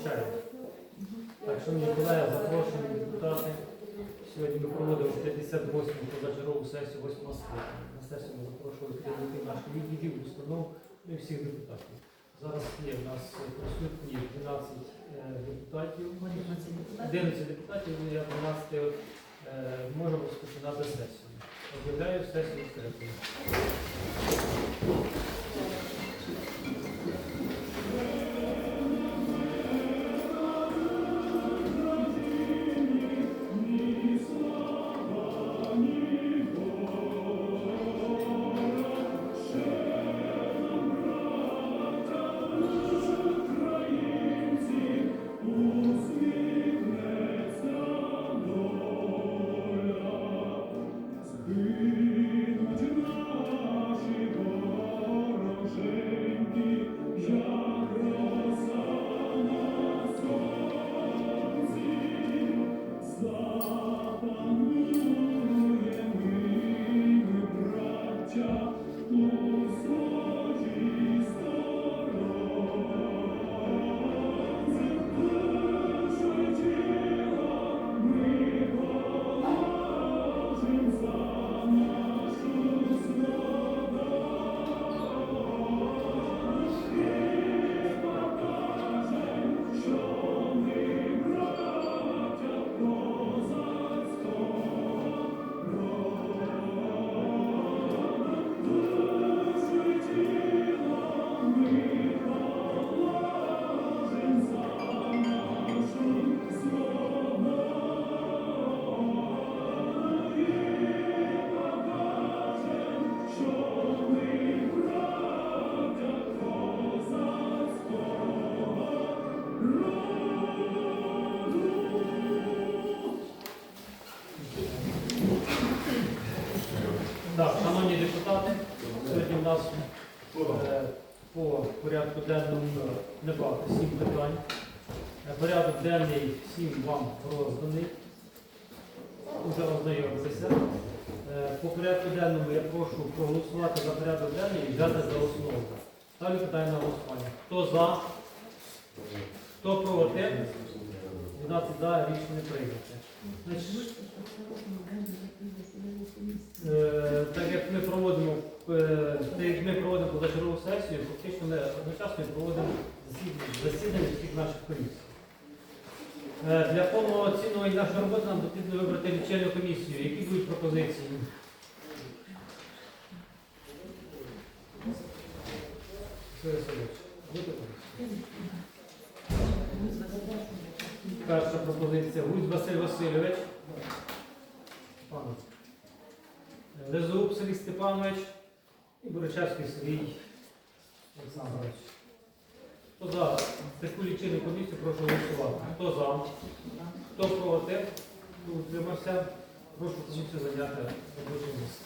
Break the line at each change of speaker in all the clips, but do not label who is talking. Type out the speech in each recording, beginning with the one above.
вивчаємо. Так, шановні колеги, запрошені депутати. Сьогодні ми проводимо 58-му позачергову сесію 8 скликання. На сесію ми запрошували керівників наших відділів, установ ну і всіх депутатів. Зараз є в нас присутні 12 е, депутатів, 11 депутатів, ну, я 12 е, можемо розпочинати сесію. Об'являю сесію відкритою. Вам розданий. Уже ознайомилися. Е, По порядку денному я прошу проголосувати за порядок денний і взяти за основу. Ставлю питання на голосування. Хто за? Хто проти? 12 за рішення прийняте. Так як ми проводимо е, так як ми проводимо позачергову сесію, фактично ми одночасно проводимо засідання всіх наших комісій. Е, Для повного оцінювання нашої роботи нам потрібно вибрати лічильну комісію. Які будуть пропозиції? Перша пропозиція Гусь Василь Васильович. Лизуб Сергій Степанович і Боричевський Сергій Олександрович. Хто за таку лічильну комісію, прошу голосувати. Хто за? Хто проти? Утримався? Прошу комісію зайняти робоче місце.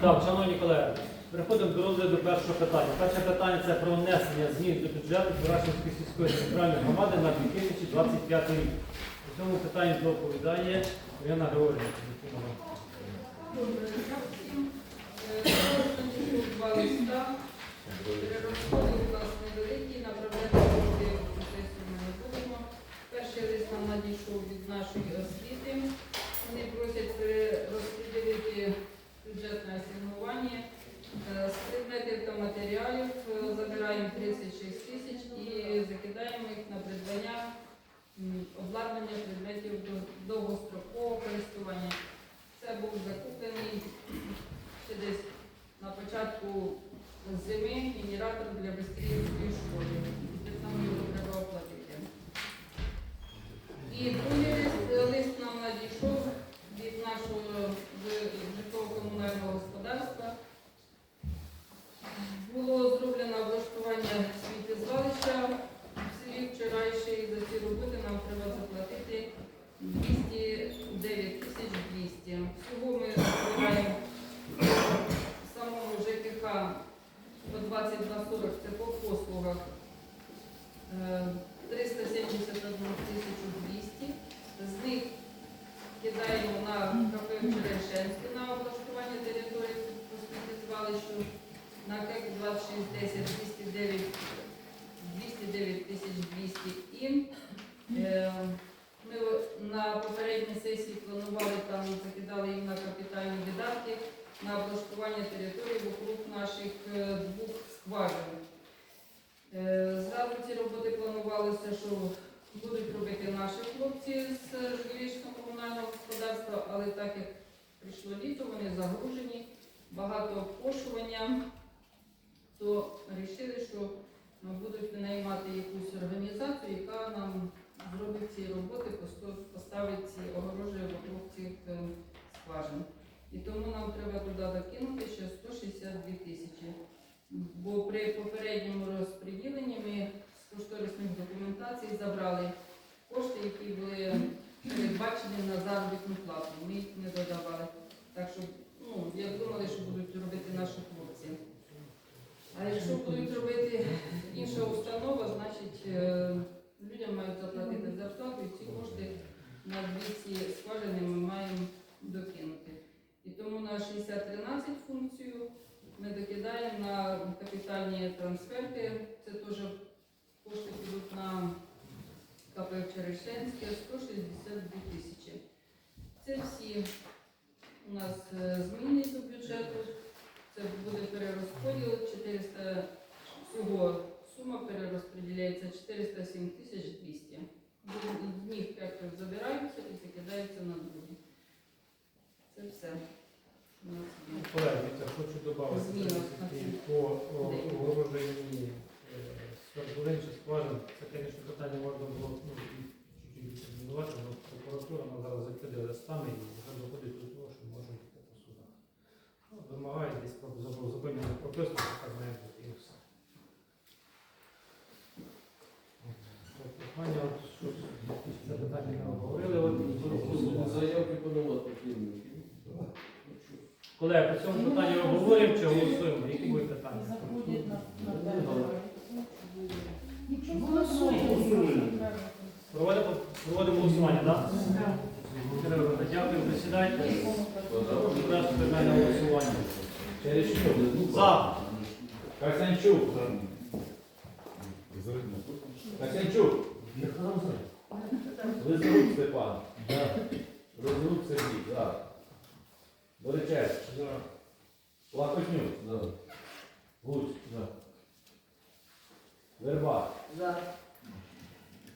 Так, шановні колеги, переходимо до розгляду першого питання. Перше питання це про внесення змін до бюджету Бурашинської сільської центральної громади на 2025 рік. У цьому питанні доповідає Ірина Георгіївна.
Два листа. Перерозподіл у нас невеликий, направляти ми не будемо. Перший лист нам надійшов від нашої освіти. Вони просять перерозподілити бюджетне асигнування. Е, З предметів та матеріалів е, забираємо 36 тисяч і закидаємо їх на придбання обладнання предметів до- довгострокового користування. Це був закуплений ще десь на початку зими генератор для Бестріївської школи. Десь Нам його треба оплатити. І другий лист, лист нам надійшов від нашого ж- житлово-комунального господарства. Було зроблено облаштування сміттєзвалища в селі вчорайше, і за ці роботи нам треба заплатити 209 тисяч 200. Всього ми збираємо самому ЖКХ по 2240, це по послугах. е, 371 тисячу 200. З площу на КЕК 2610 209 209 тисяч 200 і е, ми на попередній сесії планували там, закидали їм на капітальні видатки на облаштування території вокруг наших е, двох скважин. Е, Зразу ці роботи планувалося, що будуть робити наші хлопці з Жигулівського комунального господарства, але так як прийшло літо, вони загружені, багато обкошування, то вирішили, що ми будуть винаймати якусь організацію, яка нам зробить ці роботи, поставить ці огорожі вокруг цих е, скважин. І тому нам треба туди докинути ще 162 тисячі. Бо при попередньому розподіленні ми з кошторисних документацій забрали кошти, які були передбачені на заробітну плату. Ми їх не додавали. Так що, ну, як думали, що будуть робити наші хлопці. А якщо будуть робити інша установа, значить е, людям мають заплатити зарплату і ці кошти на дві ці ми маємо докинути. Тому на 6013 функцію ми докидаємо на капітальні трансферти. Це теж кошти підуть на КП Черешенське 162 тисячі. Це всі у нас е, зміни до бюджету. Це буде перерозподіл 400, всього сума перерозподіляється 407 тисяч 200. З них забираються і закидаються на другі. Це все.
Колеги, я хочу додати по огороженні свердловин чи скважин. Це, звісно, питання можна було ну, чуть-чуть відмінувати, але прокуратура нас зараз закидає листами і вже доходить до того, що можна йти по судах. Ну, Вимагає десь про заб- законі не прописано, що так має бути і все. От, Питання, от, що це питання ми обговорили. От,
Заявки подавати потрібно.
Колеги, по цьому питанню обговорюємо чи голосуємо? Які будуть питання?
Заходять на
Проводимо, проводимо голосування, так? Дякую, присідайте. Прошу питання голосування. За.
Касянчук. Касянчук. Лизрук Степан. Розрук Сергій. За. Боричевський. За. Гусь. Верба.
За.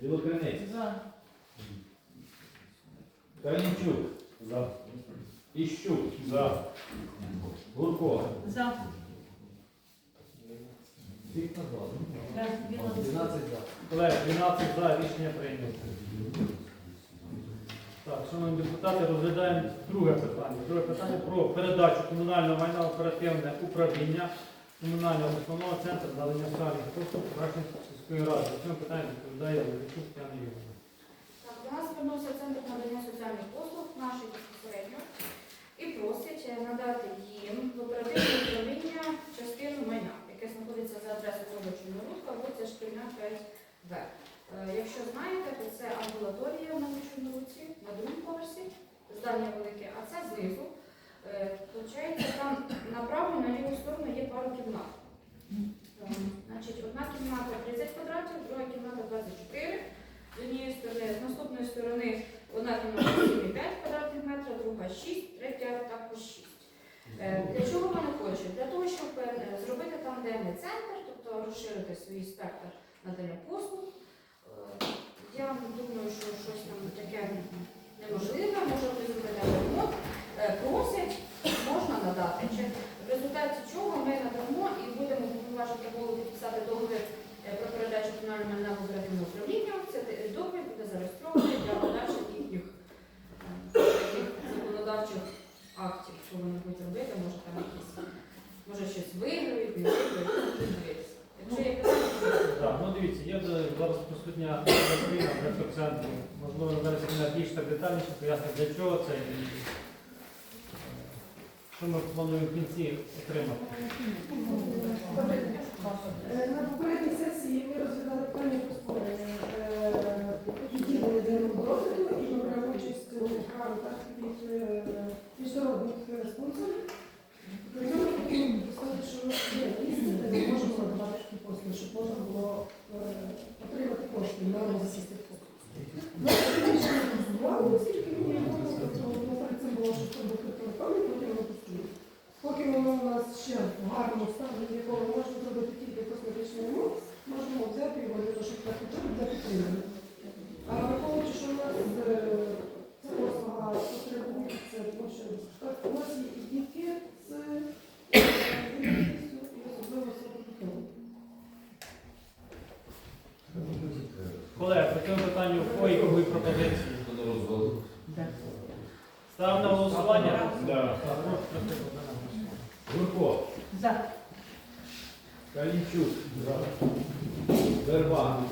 Білокринець.
За.
Калінчук.
За.
Іщук.
За.
Гурко.
За.
Всіх назвали.
За.
Колеги, 12 за, рішення прийнято. Так, шановні депутати, розглядаємо друге питання. Друге питання про передачу комунального майна оперативне управління комунального основного центру надання соціальних послуг Крашенської сільської ради. Цим питанням відповідає Левичук Тетяна Юрійовна.
Так, до нас звернувся центр надання соціальних послуг нашої безпосередньо і просить е, надати їм в оперативне управління частину майна, яке знаходиться за адресою вулиця Шкільна 5В. Е, Якщо знаєте, то це амбулаторія на руці, на другому поверсі, здання велике, а це знизу. Е, Получається, там направо на ліву сторону є пару кімнат. Е, Значить, одна кімната 30 квадратів, друга кімната 24 з однієї сторони, з наступної сторони одна кімната 5 квадратних метрів, друга 6, третя також 6. Е, Для чого вони хочуть? Для того, щоб зробити там денний центр, тобто розширити свій спектр надання послуг. Е, Я думаю, що щось там таке неможливе, може хтось зробити ремонт. Просять, можна надати. В результаті чого ми надамо і будемо повноважити голову підписати договір е, про передачу комунального майна в оперативне управління. Це е, договір буде зареєстрований для подальших їхніх е, таких законодавчих актів, що вони будуть робити, може там якісь, може щось виграють, не виграють, будуть дивитися. Якщо є питання, то
Так, ну дивіться, є вже зараз присутня Україна, директор центру. Можливо, зараз вона більш так детальніше пояснить, для чого це і що ми плануємо в кінці отримати.
Е, На попередній сесії ми розглядали питання е, відділення денного розвитку і беремо участь у карутах від е, міжнародних спонсорів. При цьому поставити є місце, де ми можемо надавати такі послуги, щоб можна було отримати кошти на рішення консультували, оскільки ну, перед цим було, що телефони, потім ми пустили. Поки воно у нас ще в гарному стані, в якому можна зробити тільки косметичний ремонт, можемо взяти його для того, щоб так хоча для підтримання. А враховуючи, що у нас е, ця послуга потребується, тому що у нас є і дітки з е, інвалідністю, і особливо слабокітові.
Колеги, по цьому питанню по якої пропозиції? Ставимо на голосування?
Да.
Так, прошу підтримати на голосування.
Гурко.
За.
Калінчук. Верба.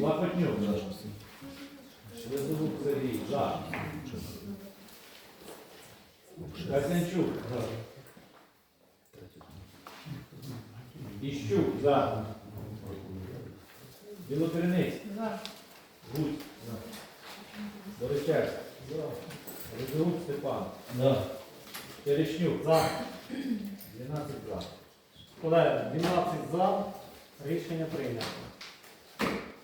Лапотнюк. Шлезовук Сергій. За. Касянчук. Іщук. За. Білокриниць.
За.
Гусь. Боричевський. Резогук Степан. Терешнюк.
За.
12 за.
Колеги, 12 за. Рішення прийнято.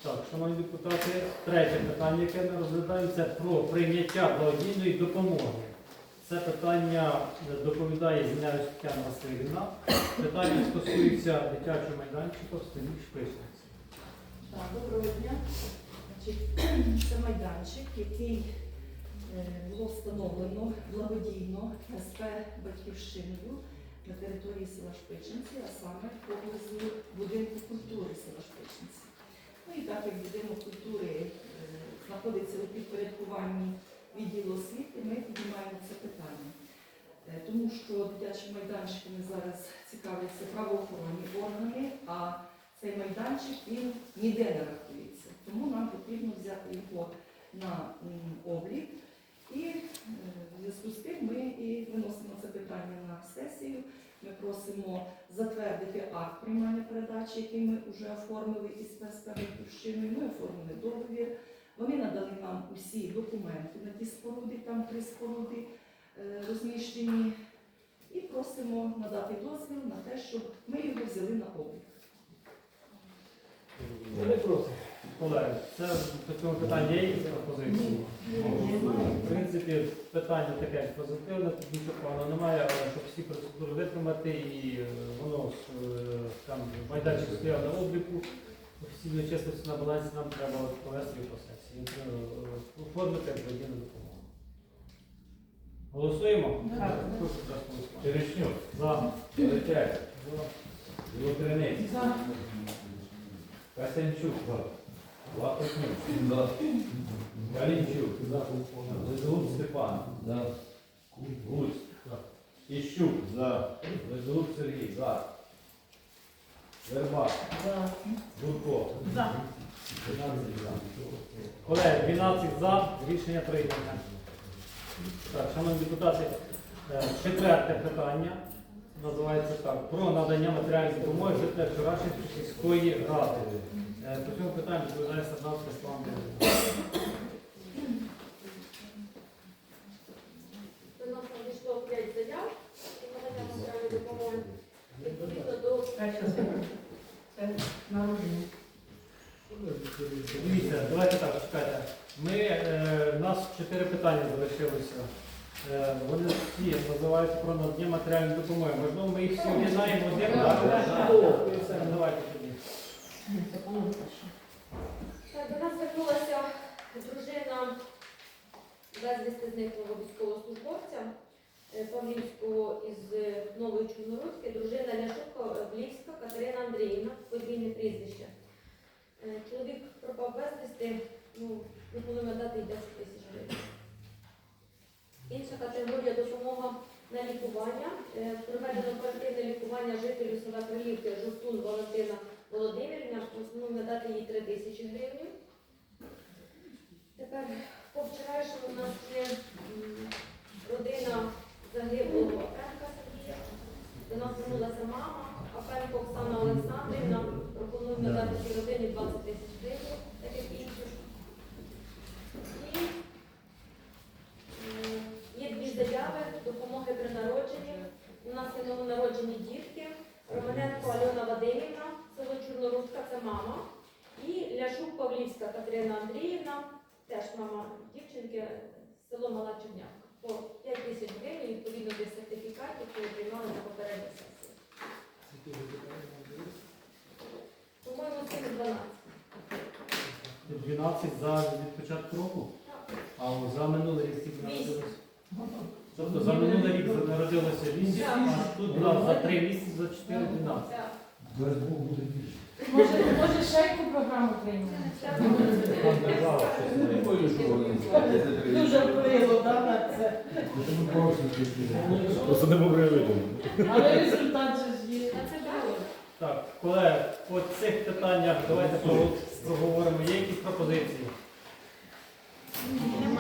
Так, шановні депутати, третє питання, яке ми розглядаємо, це про прийняття благодійної допомоги. Це питання е, доповідає Зіняра Тетяна Васильівна. Питання стосується дитячого майданчика в селі Шпичниці.
Доброго дня. Це майданчик, який е, було встановлено благодійно СП батьківщиною на території села Шпичинці, а саме поблизу будинку культури села Шпичинці. Ну і так як будинок культури е, знаходиться у підпорядкуванні відділу освіти, ми піднімаємо це питання. Е, Тому що дитячі майданчиками зараз цікавляться правоохоронні органи, а цей майданчик він ніде не рахується. Тому нам потрібно взяти його на облік. І е, в зв'язку з тим ми і виносимо це питання на сесію. Ми просимо затвердити акт приймання передачі, який ми вже оформили із ПСП Батьківщиною. Ми оформили договір. Вони надали нам усі документи на ті споруди, там три споруди е, розміщені. І просимо надати дозвіл на те, щоб ми його взяли на облік.
Колеги, це по цьому питанню є якісь пропозиції? В принципі, питання таке позитивне, тут нічого поганого немає, але щоб всі процедури витримати і е, воно е, там майданчик стояв на обліку, офіційної чесності на балансі нам треба повести його по сесії. Е, Оформити як благодійну допомогу. Голосуємо?
Так.
Прошу зараз голосувати.
Терешнюк.
За.
Боричевський. Білокриниць.
За.
Касянчук. Лапотнюк. Калінчук. Резогук Степан. Гусь. Іщук. Резогук Сергій. За. Верба.
За.
Гурко.
За.
12 за.
Колеги, 12 за, рішення прийнято. Так, шановні депутати, е, четверте питання називається так. Про надання матеріальної допомоги жителям Вчорашньої сільської ради. Е, По цьому питанню відповідає Сардавська Слава
До нас надійшло 5 заяв надання матеріальної допомоги. Відповідно до.
Дивіться, давайте так, чекайте. Ми, е, у нас чотири питання залишилося. Е, вони всі називаються про надання матеріальної допомоги. Можливо, ми їх всі об'єднаємо один, Давайте тоді.
Так, до нас звернулася дружина безвісти зниклого військовослужбовця е, Павлівського із е, Нової Чорнорудської, дружина Ляшука Блівська Катерина Андріївна, подвійне прізвище. Е, Чоловік пропав безвісти, ну, пропонуємо дати їй 10 тисяч гривень. Інша категорія допомога на лікування. Е, Проведено оперативне лікування жителю села Крилівки Жовтун Валентина Володимирівна. Надати їй 3 тисячі гривень. Тепер по вчорашньому у нас є м, родина загиблого Апенка Сергія. До нас звернулася мама, Апенко Оксана Олександрівна. Пропонуємо надати цій родині 20 тисяч гривень, так як інших. І е, є дві заяви допомоги при народженні Павлівська Катерина Андріївна, теж мама дівчинки, село Мала Чернявка. По 5 тисяч гривень відповідно до які приймали на попередній сесії. По-моєму, це 12.
12 за від початку року,
Так.
а за минулий рік скільки
Вісім.
народилось? Тобто за минулий рік народилося 8, а тут за 3 місяці, за 4 12.
Так.
Може, може яку програму прийняти? Дуже впливо, да, на це.
Просто не видумати.
Але результат же ж є.
Так, колеги, по цих питаннях давайте проговоримо. Є якісь пропозиції?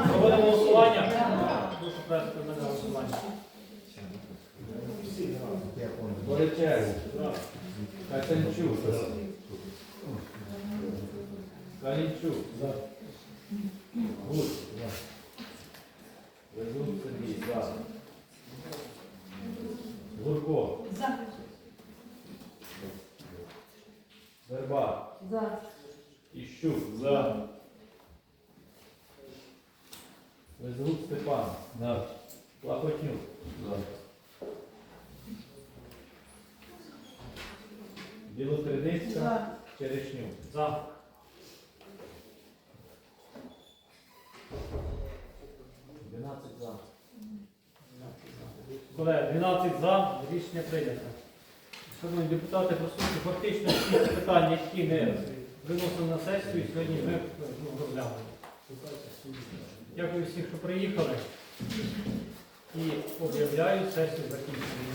Проводимо голосування. Прошу провести мене голосування.
Боричевич, Катенчук, Калінчук, Гусь, Везун Сергій, за. Гурко,
За.
Верба,
За.
Іщук, за. Везун Степан, за. Лахотнюк, за. Білотридицька,
За.
Черешнюк.
За. Рішення прийнято. Шановні депутати, по суті, фактично всі питання, які ми виносили на сесію, сьогодні ми ну, розглянули. Дякую всім, що приїхали. І об'являю сесію закінченою.